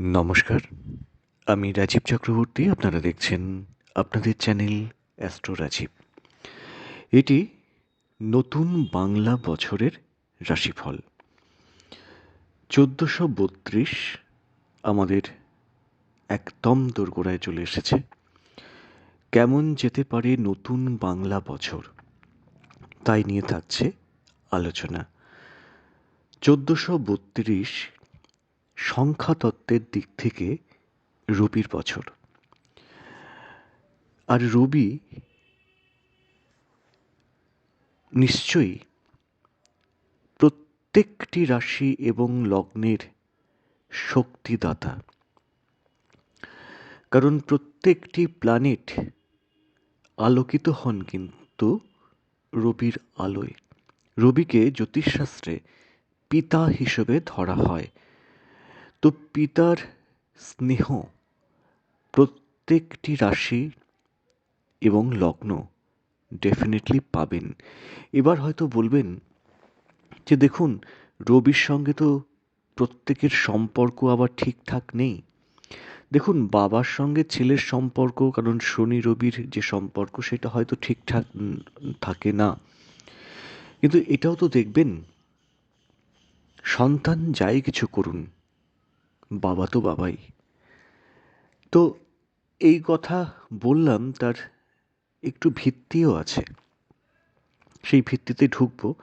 নমস্কার। আমি রাজীব চক্রবর্তী, আপনারা দেখছেন আপনাদের চ্যানেল অ্যাস্ট্রো রাজীব। এটি নতুন বাংলা বছরের রাশিফল। চোদ্দোশো বত্রিশ আমাদের একদম দোরগোড়ায় চলে এসেছে। কেমন যেতে পারে নতুন বাংলা বছর? তাই নিয়ে থাকছে আলোচনা। চোদ্দোশো বত্রিশ সংখ্যাতত্ত্বের দিক থেকে রবির বছর। আর রবি নিশ্চয়ই প্রত্যেকটি রাশি এবং লগ্নের শক্তিদাতা। কারণ প্রত্যেকটি প্ল্যানেট আলোকিত হন কিন্তু রবির আলোয়। রবিকে জ্যোতিষশাস্ত্রে পিতা হিসেবে ধরা হয়। তো পিতার স্নেহ প্রত্যেকটি রাশি এবং লগ্ন ডেফিনেটলি পাবেন। এবার হয়তো বলবেন যে দেখুন, রবির সঙ্গে তো প্রত্যেকের সম্পর্ক আবার ঠিকঠাক নেই। দেখুন, বাবার সঙ্গে ছেলের সম্পর্ক, কারণ শনি রবির যে সম্পর্ক, সেটা হয়তো ঠিকঠাক থাকে না। কিন্তু এটাও তো দেখবেন, সন্তান যাই কিছু করুন বাবা তো বাবাই। তো এই কথা বললাম, তার একটু ভিত্তিও আছে। সেই ভিত্তিতে ঢুকব।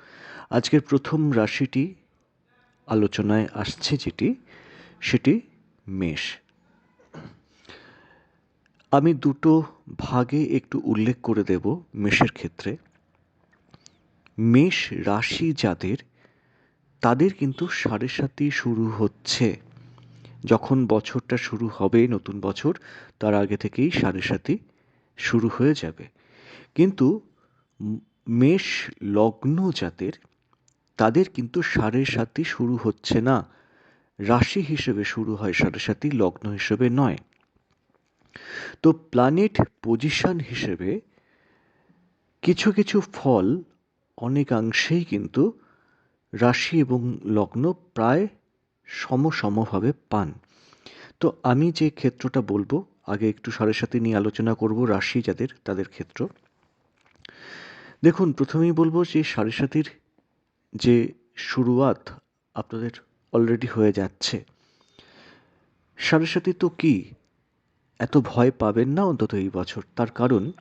আজকের প্রথম রাশিটি আলোচনায় আসছে যেটি, সেটি মেষ। আমি দুটো ভাগে একটু উল্লেখ করে দেব মেষের ক্ষেত্রে। মেষ রাশি যাদের, তাদের কিন্তু সাড়ে সাতই শুরু হচ্ছে। যখন বছরটা শুরু হবে, নতুন বছর, তার আগে থেকেই সাড়ে সাতই শুরু হয়ে যাবে। কিন্তু মেষ লগ্ন জাতের, তাদের কিন্তু সাড়ে সাতই শুরু হচ্ছে না। রাশি হিসেবে শুরু হয় সাড়ে সাতই, লগ্ন হিসেবে নয়। তো প্ল্যানেট পজিশন হিসেবে কিছু কিছু ফল অনেকাংশেই কিন্তু রাশি এবং লগ্ন প্রায় সমসমভাবে পান। তো আমি যে ক্ষেত্রটা বলব, আগে একটু সাড়ে সাথে নিয়ে আলোচনা করব, রাশি যাদের, তাদের ক্ষেত্র। দেখুন, প্রথমেই বলব যে সাড়ে সাতির যে শুরুয়াত আপনাদের অলরেডি হয়ে যাচ্ছে। সাড়ে সাথী তো কি? এত ভয় পাবেন না অন্তত এই বছর। তার কারণ,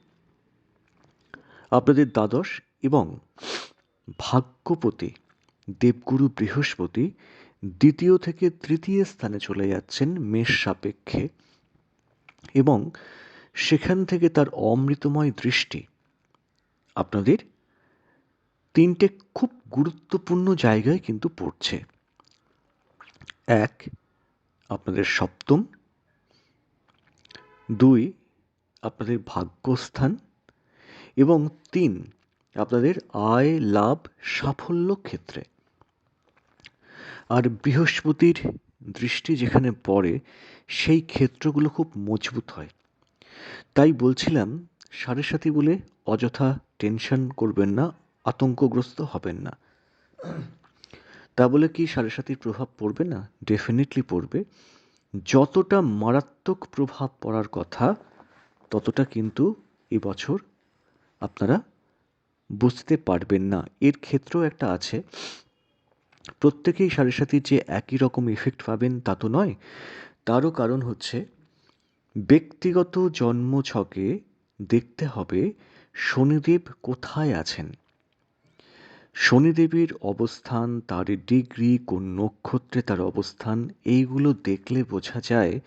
আপনাদের দ্বাদশ এবং ভাগ্যপতি, দেবগুরু বৃহস্পতি দ্বিতীয় থেকে তৃতীয় স্থানে চলে যাচ্ছেন মেষ সাপেক্ষে এবং সেখান থেকে তার অমৃতময় দৃষ্টি। আপনাদের তিনটে খুব গুরুত্বপূর্ণ জায়গায় কিন্তু পড়ছে। এক, আপনাদের সপ্তম। দুই, আপনাদের ভাগ্যস্থান। এবং তিন, আপনাদের আয় লাভ সাফল্য ক্ষেত্রে। আর বৃহস্পতির দৃষ্টি যেখানে পড়ে, সেই ক্ষেত্রগুলো খুব মজবুত হয়। তাই বলছিলাম, সাড়ে সাথী বলে অযথা টেনশন করবেন না, আতঙ্কগ্রস্ত হবেন না। তা বলে কি সাড়ে সাথীর প্রভাব পড়বে না? ডেফিনেটলি পড়বে। যতটা মারাত্মক প্রভাব পড়ার কথা, ততটা কিন্তু এবছর আপনারা বুঝতে পারবেন না। এর ক্ষেত্রেও একটা আছে প্রত্যেকেই সাড়ে সাথীর যে একই রকম ইফেক্ট পাবেন তা তো নয়। তারও কারণ হচ্ছে, ব্যক্তিগত জন্ম ছকে দেখতে হবে শনিদেব কোথায় আছেন। শনিদেবের অবস্থান, তার ডিগ্রি, কোন নক্ষত্রে তার অবস্থান, এইগুলো দেখলে বোঝা যায়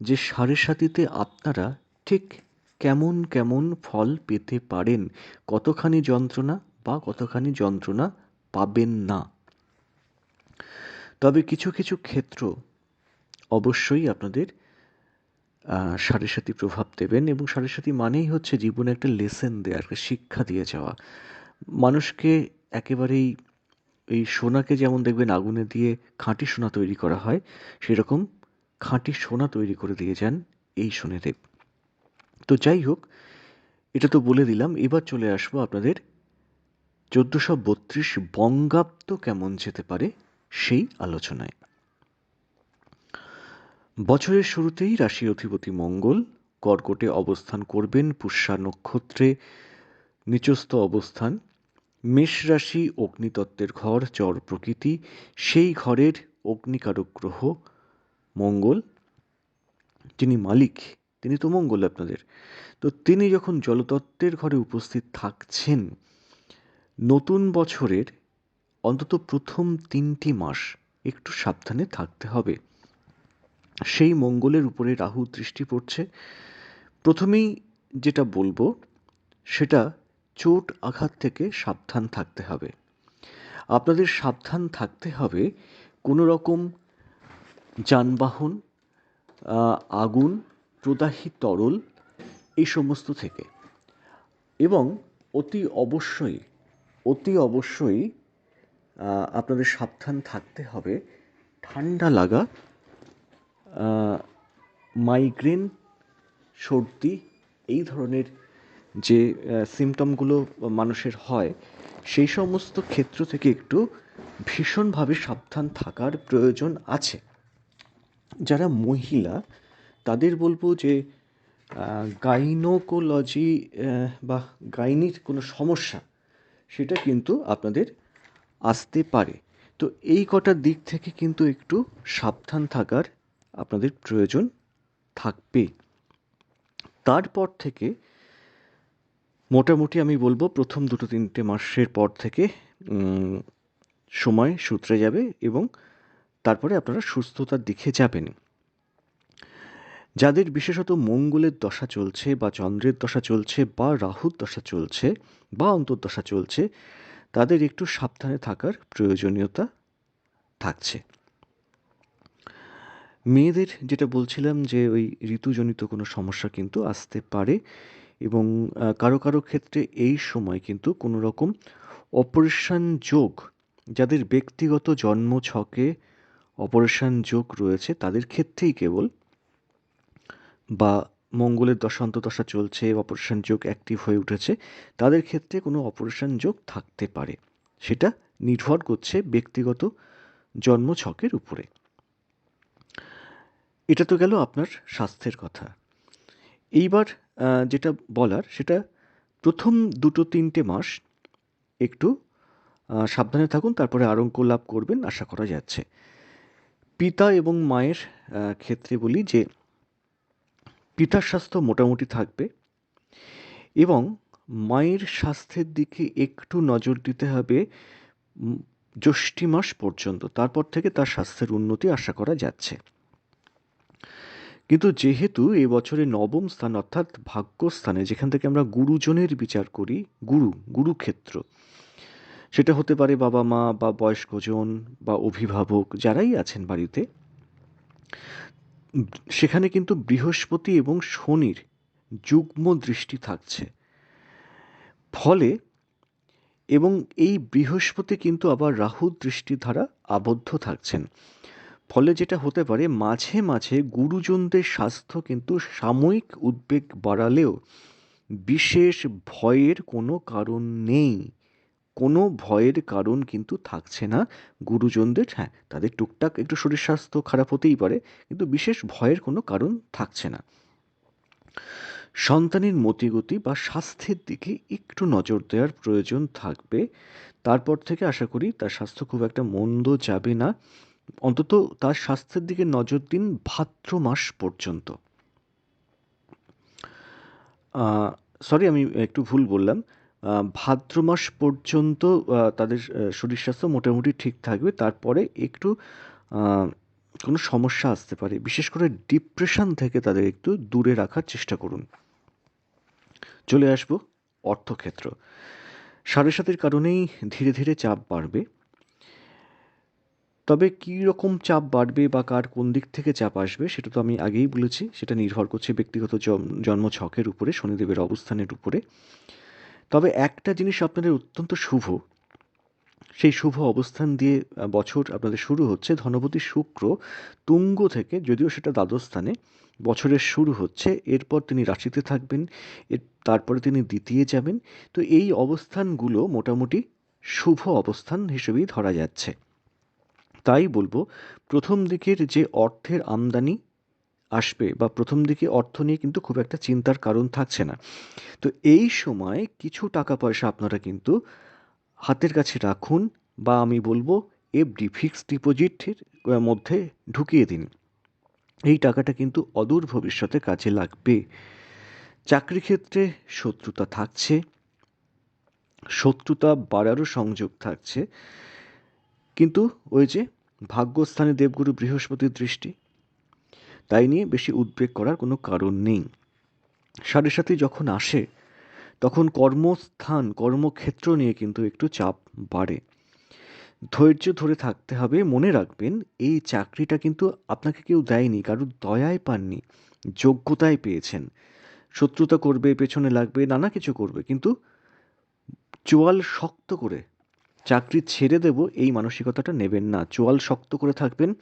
যে সাড়ে সাতিতে আপনারা ঠিক কেমন কেমন ফল পেতে পারেন, কতখানি যন্ত্রণা বা কতখানি যন্ত্রণা পাবেন না। তবে কিছু কিছু ক্ষেত্র অবশ্যই আপনাদের সাড়ে সাথী প্রভাব দেবেন এবং সাড়ে সাথী মানেই হচ্ছে জীবনে একটা লেসেন দেওয়া একটা শিক্ষা দিয়ে যাওয়া। মানুষকে একেবারেই এই সোনাকে যেমন দেখবেন আগুনে দিয়ে খাঁটি সোনা তৈরি করা হয়, সেরকম খাঁটি সোনা তৈরি করে দিয়ে যান এই শনিদেব। তো যাই হোক, এটা তো বলে দিলাম, এবার চলে আসব আপনাদের চোদ্দোশো বত্রিশ বঙ্গাব্দ কেমন যেতে পারে সেই আলোচনায়। বছরের শুরুতেই রাশি অধিপতি মঙ্গল কর্কটে অবস্থান করবেন পুষ্যা নক্ষত্রে নিচস্থ অবস্থান, মেষ রাশি, অগ্নিতত্ত্বের ঘর, চর প্রকৃতি, সেই ঘরের অগ্নিকারক গ্রহ মঙ্গল, যিনি মালিক, তিনি তো মঙ্গল আপনাদের। তো তিনি যখন জলতত্ত্বের ঘরে উপস্থিত থাকছেন, নতুন বছরের অন্তত প্রথম তিনটি মাস একটু সাবধানে থাকতে হবে। সেই মঙ্গলের উপরে রাহু দৃষ্টি পড়ছে। প্রথমেই যেটা বলব, সেটা চোট আঘাত থেকে সাবধান থাকতে হবে। আপনাদের সাবধান থাকতে হবে কোনো রকম যানবাহন আগুন, প্রদাহী তরল, এই সমস্ত থেকে। এবং অতি অবশ্যই অতি অবশ্যই আপনাদের সাবধান থাকতে হবে। ঠান্ডা লাগা মাইগ্রেন সর্দি, এই ধরনের যে সিমটমগুলো মানুষের হয়, সেই সমস্ত ক্ষেত্র থেকে একটু ভীষণভাবে সাবধান থাকার প্রয়োজন আছে। যারা মহিলা, তাদের বলব যে গাইনোকোলজি বা গাইনির কোনো সমস্যা, সেটা কিন্তু আপনাদের আসতে পারে। তো এই কটা দিক থেকে কিন্তু একটু সাবধান থাকার আপনাদের প্রয়োজন থাকবে। তারপর থেকে মোটামুটি আমি বলব প্রথম দুটো তিনটে মাসের পর থেকে সময় সূত্রে যাবে এবং তারপরে আপনারা সুস্থতার দিকে যাবেন। যাদের বিশেষত মঙ্গলের দশা চলছে বা চন্দ্রের দশা চলছে বা রাহুর দশা চলছে বা অন্তর্দশা চলছে তাদের একটু সাবধানে থাকার প্রয়োজনীয়তা থাকছে। মেয়েদের যেটা বলছিলাম যে ওই ঋতুজনিত কোনো সমস্যা কিন্তু আসতে পারে এবং কারও কারও ক্ষেত্রে এই সময় কিন্তু কোনো রকম অপারেশন যোগ, যাদের ব্যক্তিগত জন্ম ছকে অপারেশন যোগ রয়েছে, তাদের ক্ষেত্রেই কেবল বা মঙ্গলের দশান্ত দশা চলছে, অপারেশন যোগ অ্যাক্টিভ হয়ে উঠেছে। তাদের ক্ষেত্রে কোনো অপারেশন যোগ থাকতে পারে। সেটা নির্ভর করছে ব্যক্তিগত জন্ম ছকের উপরে। এটা তো গেল আপনার স্বাস্থ্যের কথা। এইবার যেটা বলার, সেটা প্রথম দুটো তিনটে মাস একটু সাবধানে থাকুন, তারপরে আরোগ্য লাভ করবেন, আশা করা যাচ্ছে। পিতা এবং মায়ের ক্ষেত্রে বলি যে পিতার স্বাস্থ্য মোটামুটি থাকবে এবং মায়ের স্বাস্থ্যের দিকে একটু নজর দিতে হবে জ্যৈষ্ঠী মাস পর্যন্ত। তারপর থেকে তার স্বাস্থ্যের উন্নতি আশা করা যাচ্ছে। কিন্তু যেহেতু এই বছরে নবম স্থান অর্থাৎ ভাগ্যস্থানে যেখান থেকে আমরা গুরুজনের বিচার করি, গুরু, গুরুক্ষেত্র, সেটা হতে পারে বাবা মা বা বয়স্কজন বা অভিভাবক যারাই আছেন বাড়িতে সেখানে কিন্তু বৃহস্পতি এবং শনির যুগ্ম দৃষ্টি থাকছে। ফলে এবং এই বৃহস্পতি কিন্তু আবার রাহুর দৃষ্টি দ্বারা আবদ্ধ থাকছেন। ফলে যেটা হতে পারে, মাঝে মাঝে গুরুজনদের স্বাস্থ্য কিন্তু সাময়িক উদ্বেগ বাড়ালেও বিশেষ ভয়ের কোনো কারণ নেই। কোনো ভয়ের কারণ কিন্তু থাকছে না। গুরুজনদের হ্যাঁ তাদের টুকটাক একটু শরীর স্বাস্থ্য খারাপ হতেই পারে, কিন্তু বিশেষ ভয়ের কোনো কারণ থাকছে না। সন্তানের মতিগতি বা স্বাস্থ্যের দিকে একটু নজর দেওয়ার প্রয়োজন থাকবে। তারপর থেকে আশা করি তার স্বাস্থ্য খুব একটা মন্দ যাবে না। অন্তত তার স্বাস্থ্যের দিকে নজর দিন ভাদ্র মাস পর্যন্ত। সরি আমি একটু ভুল বললাম। ভাদ্র মাস পর্যন্ত তাদের শরীর স্বাস্থ্য মোটামুটি ঠিক থাকবে। তারপরে একটু কোনো সমস্যা আসতে পারে। বিশেষ করে ডিপ্রেশন থেকে তাদের একটু দূরে রাখার চেষ্টা করুন। চলে আসব অর্থক্ষেত্র। সাড়ে সাতের কারণেই ধীরে ধীরে চাপ বাড়বে। তবে কী রকম চাপ বাড়বে বা কার কোন দিক থেকে চাপ আসবে, সেটা তো আমি আগেই বলেছি। সেটা নির্ভর করছে ব্যক্তিগত জন্ম ছকের উপরে, শনিদেবের অবস্থানের উপরে। তবে একটা জিনিস আপনাদের অত্যন্ত শুভ। সেই শুভ অবস্থান দিয়ে বছর আপনাদের শুরু হচ্ছে ধনপতি শুক্র তুঙ্গ থেকে, যদিও সেটা দ্বাদস্থানে বছরের শুরু হচ্ছে, এরপর তিনি রাশিতে থাকবেন, এর তারপরে তিনি দ্বিতীয় যাবেন। তো এই অবস্থানগুলো মোটামুটি শুভ অবস্থান হিসেবেই ধরা যাচ্ছে। তাই বলব, প্রথম দিকের যে অর্থের আমদানি আসবে বা প্রথম দিকে অর্থ নিয়ে কিন্তু খুব একটা চিন্তার কারণ থাকছে না। তো এই সময় কিছু টাকা পয়সা আপনারা কিন্তু হাতের কাছে রাখুন বা আমি বলব এফডি, ফিক্সড ডিপোজিটের মধ্যে ঢুকিয়ে দিন। এই টাকাটা কিন্তু অদূর ভবিষ্যতে কাজে লাগবে। চাকরি ক্ষেত্রে শত্রুতা থাকছে, শত্রুতা বাড়ারও সংযোগ থাকছে। কিন্তু ওই যে ভাগ্যস্থানে দেবগুরু বৃহস্পতির দৃষ্টি তাই নিয়ে বেশি উদ্বেগ করার কোনো কারণ নেই। সাড়ে সাথে যখন আসে, তখন কর্মস্থান, কর্মক্ষেত্র নিয়ে কিন্তু একটু চাপ বাড়ে। ধৈর্য ধরে থাকতে হবে, মনে রাখবেন, এই চাকরিটা কিন্তু আপনাকে কেউ দেয়নি, কারোর দয়ায় পাননি যোগ্যতায় পেয়েছেন। শত্রুতা করবে, পেছনে লাগবে, নানা কিছু করবে, কিন্তু চোয়াল শক্ত করে চাকরি ছেড়ে দেব, এই মানসিকতাটা নেবেন না। চোয়াল শক্ত করে থাকবেন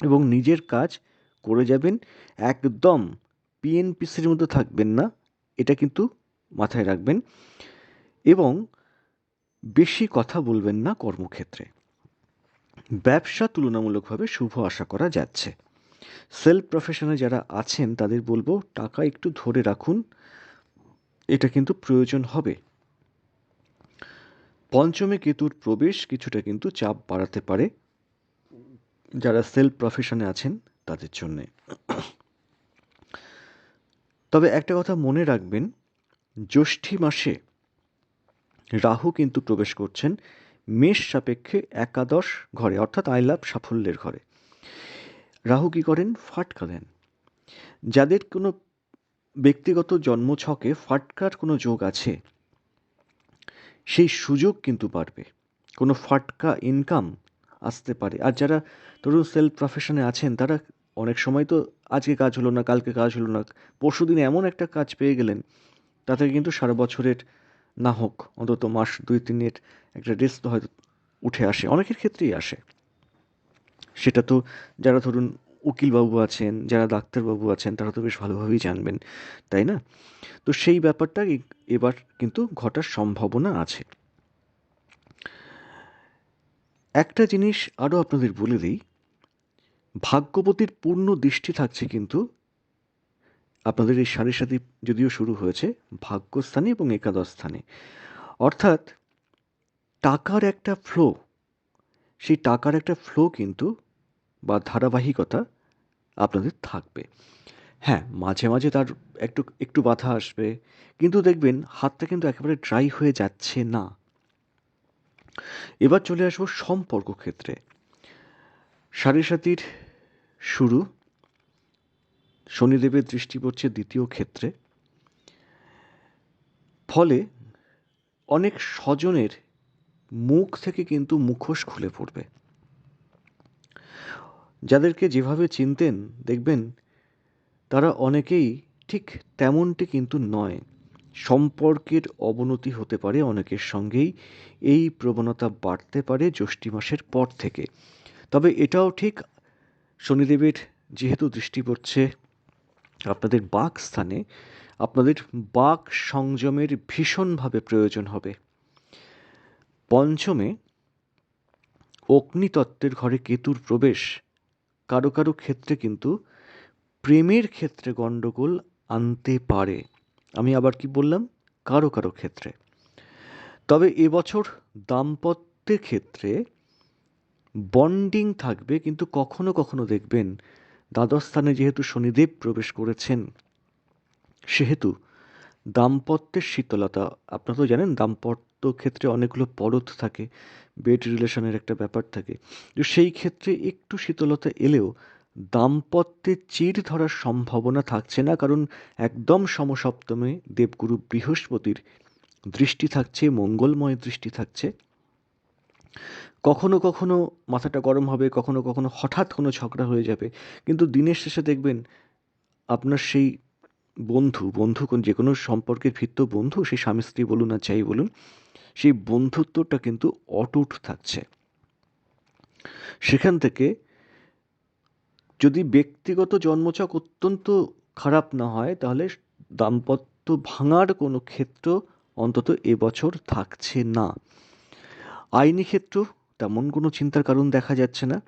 এবং নিজের কাজ করে যাবেন, একদম পিএনপিসির মধ্যে থাকবেন না, এটা কিন্তু মাথায় রাখবেন। এবং বেশি কথা বলবেন না কর্মক্ষেত্রে। ব্যবসা তুলনামূলকভাবে শুভ আশা করা যাচ্ছে। সেলফ প্রফেশনে যারা আছেন, তাদের বলব টাকা একটু ধরে রাখুন, এটা কিন্তু প্রয়োজন হবে। পঞ্চমে কেতুর প্রবেশ কিছুটা কিন্তু চাপ বাড়াতে পারে। যারা সেলফ প্রফেশনে আছেন তাদের জন্যে। তবে একটা কথা মনে রাখবেন, জ্যৈষ্ঠী মাসে রাহু কিন্তু প্রবেশ করছেন মেষ সাপেক্ষে একাদশ ঘরে, অর্থাৎ আই লাভ সাফল্যের ঘরে। রাহু কী করেন? ফাটকা দেন। যাদের কোনো ব্যক্তিগত জন্মছকে ফাটকার কোনো যোগ আছে, সেই সুযোগ কিন্তু বাড়বে। কোনো ফাটকা ইনকাম আসতে পারে। আর যারা ধরুন সেলফ প্রফেশনে আছেন, তারা অনেক সময় তো আজকে কাজ হলো না, কালকে কাজ হলো না পরশু দিন এমন একটা কাজ পেয়ে গেলেন, তাতে কিন্তু সারা বছরের না হোক, অন্তত মাস দুই তিনের একটা রেস্ট হয়তো উঠে আসে, অনেকের ক্ষেত্রেই আসে। সেটা তো যারা ধরুন উকিলবাবু আছেন, যারা ডাক্তারবাবু আছেন, তারা তো বেশ ভালোভাবেই জানবেন, তাই না? তো সেই ব্যাপারটা এবার কিন্তু ঘটার সম্ভাবনা আছে। একটা জিনিস আরও আপনাদের বলে দিই ভাগ্যবতীর পূর্ণ দৃষ্টি থাকছে কিন্তু। আপনাদের এই সাড়ে সাথে যদিও শুরু হয়েছে ভাগ্যস্থানে এবং একাদশ স্থানে। অর্থাৎ টাকার একটা ফ্লো সেই টাকার একটা ফ্লো কিন্তু বা ধারাবাহিকতা আপনাদের থাকবে। হ্যাঁ মাঝে মাঝে তার একটু একটু বাধা আসবে, কিন্তু দেখবেন হাতটা কিন্তু একেবারে ড্রাই হয়ে যাচ্ছে না। এবার চলে আসব সম্পর্ক ক্ষেত্রে। সাড়ে সাতির শুরু। শনিদেবের দৃষ্টি পড়ছে দ্বিতীয় ক্ষেত্রে। ফলে অনেক স্বজনের মুখ থেকে কিন্তু মুখোশ খুলে পড়বে। যাদেরকে যেভাবে চিনতেন, দেখবেন তারা অনেকেই ঠিক তেমনটি কিন্তু নয়। সম্পর্কের অবনতি হতে পারে অনেকের সঙ্গেই। এই প্রবণতা বাড়তে পারে জ্যৈষ্ঠী মাসের পর থেকে। তবে এটাও ঠিক শনিদেবের যেহেতু দৃষ্টি পড়ছে, আপনাদের বাক স্থানে আপনাদের বাক সংযমের ভীষণভাবে প্রয়োজন হবে। পঞ্চমে, অগ্নিতত্ত্বের ঘরে কেতুর প্রবেশ। কারও কারও ক্ষেত্রে কিন্তু প্রেমের ক্ষেত্রে গণ্ডগোল আনতে পারে। আমি আবার কি বললাম? কারও কারও ক্ষেত্রে। তবে এবছর দাম্পত্যের ক্ষেত্রে বন্ডিং থাকবে, কিন্তু কখনো কখনো দেখবেন দ্বাদশ স্থানে যেহেতু শনিদেব প্রবেশ করেছেন, সেহেতু দাম্পত্যের শীতলতা, আপনারা তো জানেন দাম্পত্য ক্ষেত্রে অনেকগুলো পরত থাকে বেড রিলেশনের একটা ব্যাপার থাকে। তো সেই ক্ষেত্রে একটু শীতলতা এলেও দাম্পত্যে চির ধরার সম্ভাবনা থাকছে না, কারণ একদম সমসপ্তমে দেবগুরু বৃহস্পতির দৃষ্টি থাকছে, মঙ্গলময় দৃষ্টি থাকছে। কখনো কখনো মাথাটা গরম হবে, কখনো কখনো হঠাৎ কোনো ঝগড়া হয়ে যাবে। কিন্তু দিনের শেষে দেখবেন আপনার সেই বন্ধু বন্ধু কোন যে কোনো সম্পর্কের ভিত্ত বন্ধু, সেই স্বামী স্ত্রী বলুন আর যাই বলুন, সেই বন্ধুত্বটা কিন্তু অটুট থাকছে। সেখান থেকে যদি ব্যক্তিগত জন্মচক অত্যন্ত খারাপ না হয়, তাহলে দাম্পত্য ভাঙার কোনো ক্ষেত্র অন্তত এবছর থাকছে না। আইনি ক্ষেত্র তেমন কোনো চিন্তার কারণ দেখা যাচ্ছে না।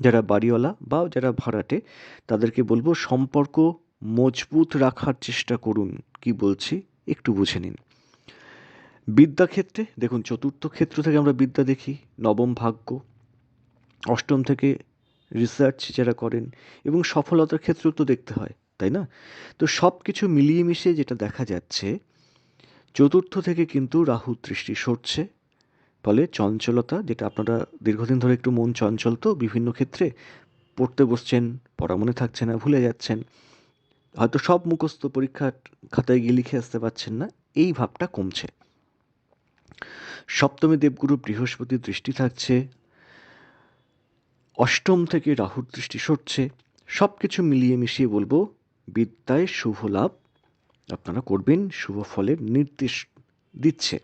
যারা বাড়িওয়ালা বা যারা ভাড়াটে, তাদেরকে বলব সম্পর্ক মজবুত রাখার চেষ্টা করুন, কি বলছি? একটু বুঝে নিন। বিদ্যা ক্ষেত্রে দেখুন চতুর্থ ক্ষেত্র থেকে আমরা বিদ্যা দেখি, নবম ভাগ্য, অষ্টম থেকে রিসার্চ যারা করেন এবং সফলতার ক্ষেত্রেও তো দেখতে হয়, তাই না? তো সব কিছু মিলিয়ে মিশিয়ে যেটা দেখা যাচ্ছে, চতুর্থ থেকে কিন্তু রাহু দৃষ্টি সরছে ফলে চঞ্চলতা, যেটা আপনারা দীর্ঘদিন ধরে একটু মন চঞ্চল তো বিভিন্ন ক্ষেত্রে পড়তে বসছেন, পড়া মনে থাকছে না, ভুলে যাচ্ছেন, হয়তো সব মুখস্থ পরীক্ষার খাতায় গিয়ে লিখে আসতে পারছেন না, এই ভাবটা কমছে। সপ্তমী দেবগুরু বৃহস্পতির দৃষ্টি থাকছে, অষ্টম থেকে রাহুর দৃষ্টি সরছে সব কিছু মিলিয়ে মিশিয়ে বলব, বিদ্যায় শুভ লাভ, আপনারা করবেন, শুভ ফলের নির্দেশ দিচ্ছে।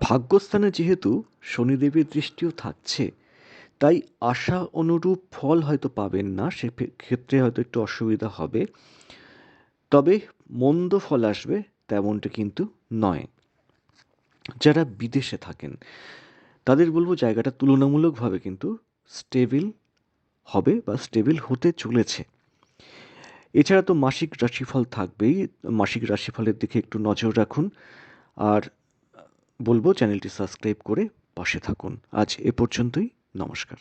ভাগ্যস্থানে যেহেতু শনিদেবের দৃষ্টিও থাকছে, তাই আশা অনুরূপ ফল হয়তো পাবেন না, সে ক্ষেত্রে হয়তো একটু অসুবিধা হবে। তবে মন্দ ফল আসবে তেমনটা কিন্তু নয়। যারা বিদেশে থাকেন, তাদের বলব জায়গাটা তুলনামূলকভাবে কিন্তু স্টেবিল হবে বা স্টেবিল হতে চলেছে। এছাড়া তো মাসিক রাশিফল থাকবেই, মাসিক রাশিফলের দিকে একটু নজর রাখুন। আর বলব চ্যানেলটি সাবস্ক্রাইব করে পাশে থাকুন। আজ এ পর্যন্তই নমস্কার।